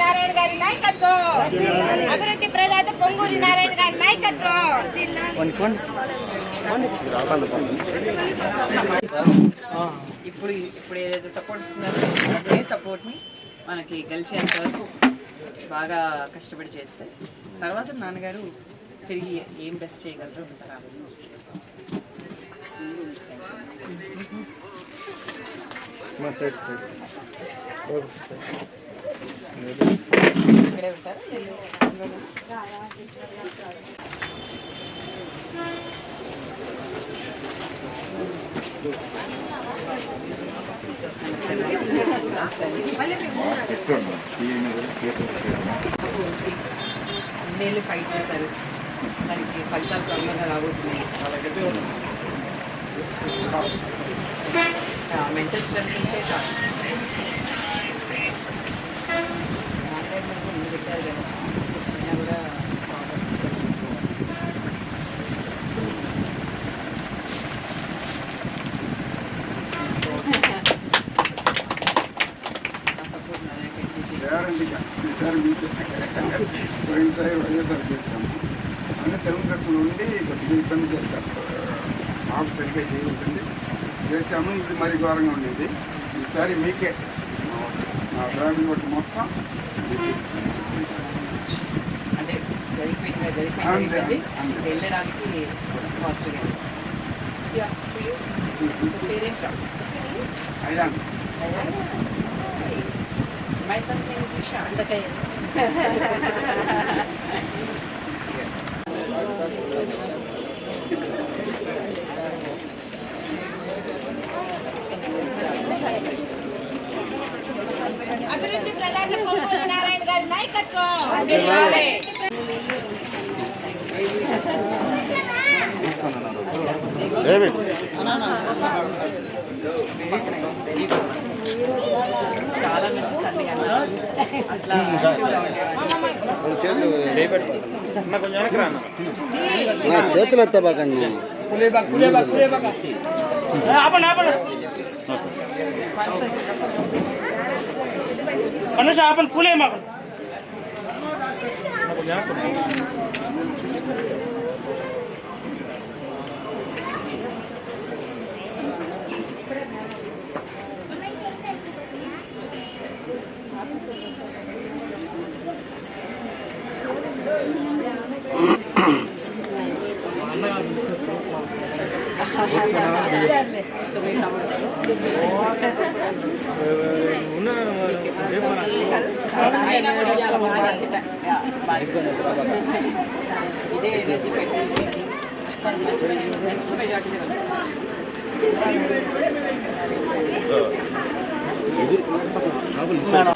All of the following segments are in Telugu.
నారాయణ గారి నాయకత్వం. అభివృద్ధి ప్రదాత పొంగూరి నారాయణ గారి నాయకత్వం. ఇప్పుడు ఇప్పుడు ఏదైతే సపోర్ట్ ఇస్తున్నారో అదే సపోర్ట్ని మనకి గెలిచేంత వరకు బాగా కష్టపడి చేస్తే తర్వాత నాన్నగారు తిరిగి ఏం బెస్ట్ చేయగలరో అంటారు ఆలోచించి ఇక్కడే ఉంటారు? అన్నేళ్ళు ఫైట్ చేశారు. దానికి ఫలితాలు త్వరగా రాబోతున్నాయి. మెంటల్ స్ట్రెంత్ ఉంటే ఈసారి పోయినసారి వైఎస్ఆర్ చేశాము అంటే తెలుగుదేశం నుండి కొద్దిగా ఇబ్బంది చేస్తారు మాకు సరిగ్గా చేయించింది చేశాము. ఇది మరి ఘోరంగా ఉండేది. ఈసారి మీకే. మా ఫ్యామిలీ ఒకటి మొత్తం. అంటే జరిగిపోయింది జరిగిపోయింది అంతే, జరిగిపోయింది అంతే. వెళ్ళడానికి పాజిటివ్గా పేరేంటా అయినా my son's name is Isha అందకై అభివృద్ధి ప్రదాత పొంగూరి నారాయణ గారి నాయకత్వం డేవిడ్ చాలా మంచి సండి అట్లా చేతులు చేపెట్టుకో చేతులు ఎత్తబాకండి ఆపండి ఆపండి పూలే మాకు. ఇదే ఎనర్జీ పెట్టి మంచి మంచి మంచి మెజార్టీ అభివృద్ధి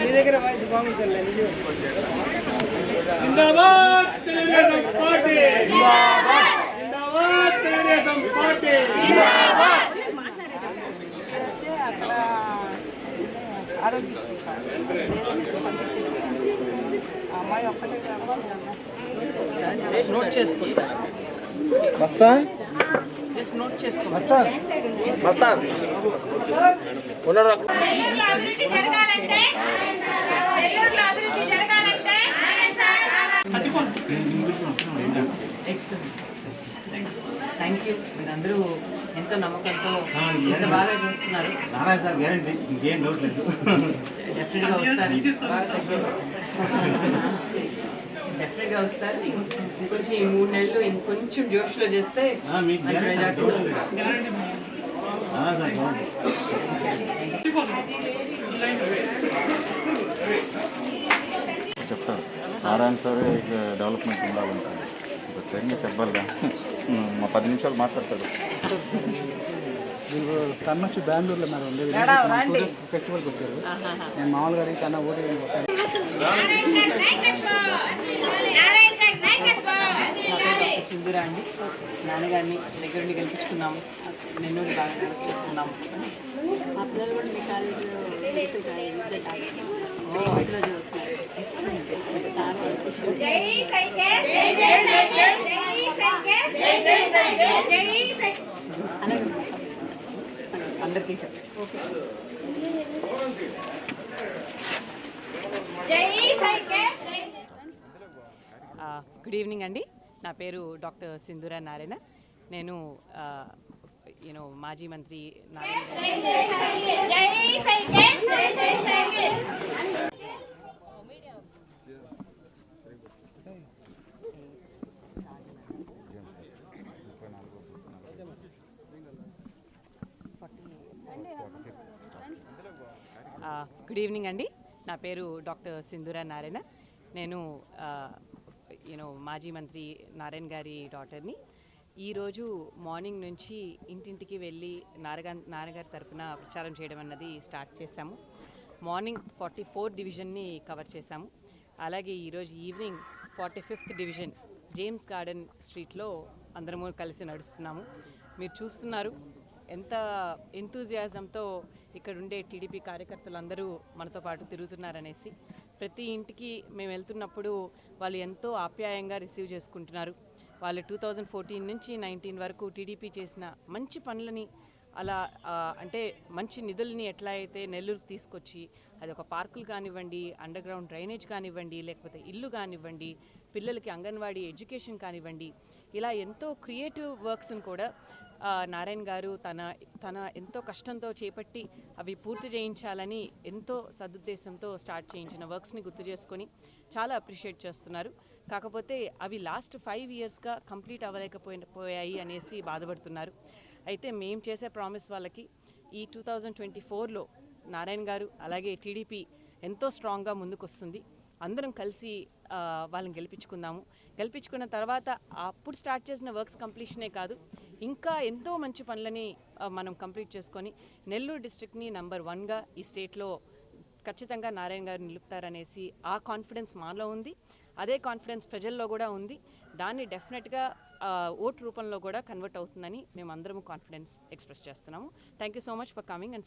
మీ దగ్గర వాయిస్ బాగుంటుంది జిందాబాద్ తెలుగుదేశం అమ్మాయి ఒక్కటే నోట్ చేసుకుంటా వస్తా జస్ట్ నోట్ చేసుకో నెల్లూరులో అభివృద్ధి జరగాలంటే నెల్లూరులో అభివృద్ధి జరగాలంటే థ్యాంక్ యూ మీరందరూ ఎంతో నమ్మకంతో ఎంత బాగా చేస్తున్నారు. Narayana sir guarantee. ఇంకేం డౌట్ లేదు. డెఫినెట్గా వస్తారు. వస్తారు. ఇంకొంచెం ఈ మూడు నెలలు ఇంకొంచెం జోష్లో చేస్తే చెప్తారు నారాయణ సార్ డెవలప్మెంట్ ఉండాలంటారు. తెలియ చెప్పాలిగా. మా పది నిమిషాలు మాట్లాడతాడు. మీరు తను వచ్చి బెంగళూరులో మేడం ఫెస్టివల్కి వచ్చారు నేను మామూలుగా కన్నా ఓటు సింధురా అండి నాన్నగారిని దగ్గరుండి గెలిపించుకున్నాము నెల్లూరు బాగా చేసుకున్నాము. మా పిల్లలు కూడా మీ అందరికీ చెప్పండి గుడ్ ఈవినింగ్ అండి. నా పేరు డాక్టర్ సింధురా నారాయణ. నేను యూనో మాజీ మంత్రి గుడ్ ఈవినింగ్ అండి. నా పేరు డాక్టర్ సింధురా నారాయణ. నేను యూనో మాజీ మంత్రి నారాయణ గారి డాటర్ని. ఈరోజు మార్నింగ్ నుంచి ఇంటింటికి వెళ్ళి నారగా నాన్నగారి తరఫున ప్రచారం చేయడం అన్నది స్టార్ట్ చేశాము. మార్నింగ్ ఫార్టీ ఫోర్ డివిజన్ని కవర్ చేశాము. అలాగే ఈరోజు evening forty fifth division James garden స్ట్రీట్లో అందరము కలిసి నడుస్తున్నాము. మీరు చూస్తున్నారు ఎంత ఎంతూజియాజంతో ఇక్కడ ఉండే టీడీపీ కార్యకర్తలందరూ మనతో పాటు తిరుగుతున్నారనేసి ప్రతి ఇంటికి మేము వెళ్తున్నప్పుడు వాళ్ళు ఎంతో ఆప్యాయంగా రిసీవ్ చేసుకుంటున్నారు. వాళ్ళు టూ థౌజండ్ ఫోర్టీన్ నుంచి నైన్టీన్ వరకు టీడీపీ చేసిన మంచి పనులని అలా అంటే మంచి నిధుల్ని ఎట్లా అయితే నెల్లూరుకు తీసుకొచ్చి అది ఒక పార్కులు కానివ్వండి అండర్ గ్రౌండ్ డ్రైనేజ్ కానివ్వండి లేకపోతే ఇల్లు కానివ్వండి పిల్లలకి అంగన్వాడీ ఎడ్యుకేషన్ కానివ్వండి ఇలా ఎంతో క్రియేటివ్ వర్క్స్ని కూడా నారాయణ గారు తన తన ఎంతో కష్టంతో చేపట్టి అవి పూర్తి చేయించాలని ఎంతో సదుద్దేశంతో స్టార్ట్ చేయించిన వర్క్స్ని గుర్తు చేసుకొని చాలా అప్రిషియేట్ చేస్తున్నారు. కాకపోతే అవి లాస్ట్ ఫైవ్ ఇయర్స్గా కంప్లీట్ అవ్వలేకపోయి పోయాయి అనేసి బాధపడుతున్నారు. అయితే మేము చేసే ప్రామిస్ వాళ్ళకి ఈ టూ థౌజండ్ ట్వంటీ ఫోర్లో నారాయణ గారు అలాగే టీడీపీ ఎంతో స్ట్రాంగ్గా ముందుకొస్తుంది. అందరం కలిసి వాళ్ళని గెలిపించుకుందాము. గెలిపించుకున్న తర్వాత అప్పుడు స్టార్ట్ చేసిన వర్క్స్ కంప్లీషనే కాదు. ఇంకా ఎంతో మంచి పనులని మనం కంప్లీట్ చేసుకొని నెల్లూరు డిస్ట్రిక్ట్ని నంబర్ వన్గా ఈ స్టేట్లో ఖచ్చితంగా నారాయణ గారు నిలుపుతారనేసి ఆ కాన్ఫిడెన్స్ మాలో ఉంది. అదే కాన్ఫిడెన్స్ ప్రజల్లో కూడా ఉంది. దాన్ని డెఫినెట్గా ఓట్ రూపంలో కూడా కన్వర్ట్ అవుతుందని మేము అందరము కాన్ఫిడెన్స్ ఎక్స్ప్రెస్ చేస్తున్నాము. Thank you so much for coming and